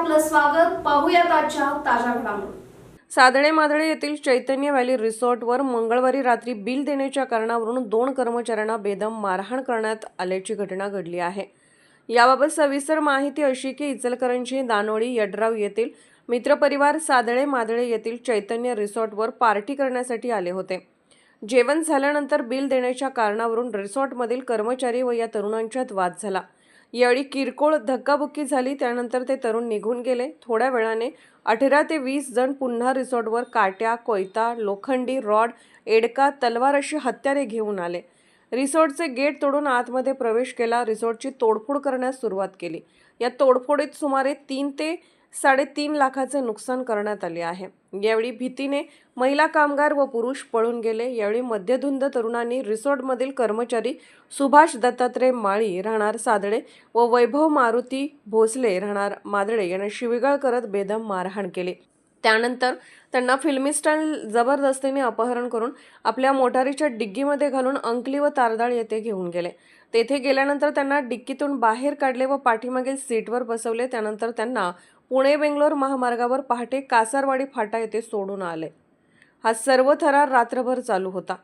स्वागत पाहूयात आजच्या ताज्या घडामोडी. सादळे मादळे येथील चैतन्य व्हॅली रिसॉर्टवर मंगळवारी रात्री बिल देण्याच्या कारणावरून दोन कर्मचाऱ्यांना बेदम मारहाण करण्यात आल्याची घटना घडली आहे. याबाबत सविस्तर माहिती अशी की इचलकरंजी दानोळी यड्राव येथील मित्रपरिवार सादळे मादळे येथील चैतन्य रिसॉर्टवर पार्टी करण्यासाठी आले होते. जेवण झाल्यानंतर बिल देण्याच्या कारणावरून रिसॉर्टमधील कर्मचारी व या तरुणांच्यात वाद झाला. यावेळी किरकोळ धक्काबुक्की झाली. त्यानंतर ते तरुण निघून गेले. थोड्या वेळाने अठरा ते वीस जण पुन्हा रिसॉर्टवर काट्या कोयता लोखंडी रॉड एडका तलवार अशी हत्यारे घेऊन आले. रिसॉर्टचे गेट तोडून आतमध्ये प्रवेश केला. रिसॉर्टची तोडफोड करण्यास सुरुवात केली. या तोडफोडीत सुमारे तीन ते साडेतीन लाखाचे नुकसान करण्यात आले आहे. यावेळी भीतीने महिला कामगार व पुरुष पळून गेले. यावेळी मध्यधुंद तरुणांनी रिसॉर्टमधील कर्मचारी सुभाष दत्तात्रय माळी राहणार सादळे व वैभव मारुती भोसले राहणार मादळे यांना शिवीगाळ करत बेदम मारहाण केली. त्यानंतर त्यांना फिल्मी स्टाईल जबरदस्तीने अपहरण करून आपल्या मोटारीच्या डिग्गीमध्ये घालून अंकली व तारदाळ येथे घेऊन गेले. तेथे गेल्यानंतर त्यांना डिक्कीतून बाहेर काढले व पाठीमागील सीटवर बसवले. त्यानंतर त्यांना पुणे बेंगलोर महामार्गावर पहाटे कासारवाडी फाटा येथे सोडून आले. हा सर्व थरार रात्रभर चालू होता.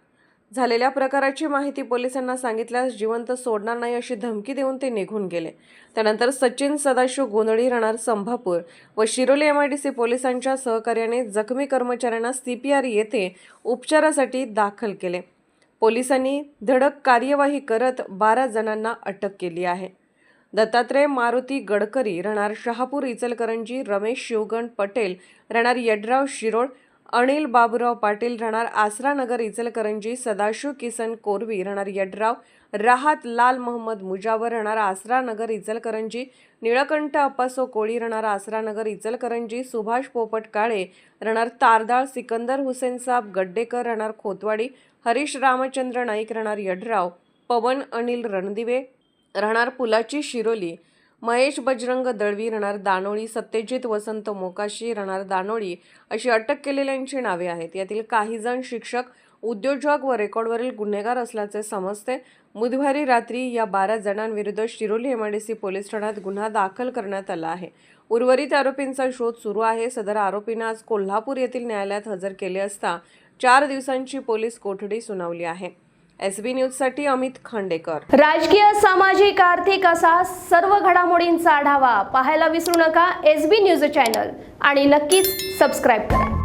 झालेल्या प्रकाराची माहिती पोलिसांना सांगितल्यास जिवंत सोडणार नाही अशी धमकी देऊन ते निघून गेले. त्यानंतर सचिन सदाशिव गोंधळी राहणार संभापूर व शिरोली सी पोलिसांच्या सहकार्याने जखमी कर्मचाऱ्यांना सी पी आर येथे उपचारासाठी दाखल केले. पोलिसांनी धडक कार्यवाही करत बारा जणांना अटक केली आहे. दत्तात्रय मारुती गडकरी राहणार शहापूर इचलकरंजी रमेश शिवगण पटेल राहणार यड्राव शिरोळ अनिल बाबुराव पाटील राहणार आसरानगर इचलकरंजी सदाशिव किसन कोरवी राहणार यड्राव राहात लाल मोहम्मद मुजावर राहणार आसरा नगर इचलकरंजी निळकंठ अप्पासो कोळी राहणार आसरा नगर इचलकरंजी सुभाष पोपट काळे राहणार तारदाळ सिकंदर हुसेन साब गड्डेकर राहणार खोतवाडी हरीश रामचंद्र नाईक राहणार यड्राव पवन अनिल रणदिवे राहणार पुलाची शिरोली. महेश बजरंग दळवी राहणार दानोळी. सत्यजित वसंत मोकाशी राहणार दानोळी. अशी अटक केलेल्यांची नावे आहेत. यातील काही जण शिक्षक उद्योजक व रेकॉर्डवरील गुन्हेगार असल्याचे समजते. बुधवारी रात्री या बारा जणांविरुद्ध शिरोली एमआयडीसी पोलीस ठाण्यात गुन्हा दाखल करण्यात आला आहे. उर्वरित आरोपींचा शोध सुरू आहे. सदर आरोपींना आज कोल्हापूर येथील न्यायालयात हजर केले असता चार दिवसांची पोलीस कोठडी सुनावली आहे. एस बी न्यूजसाठी अमित खांडेकर. राजकीय सामाजिक आर्थिक असा सर्व घडामोडींचा आढावा पाहायला विसरू नका एस बी न्यूज चॅनल आणि नक्कीच सबस्क्राईब करा.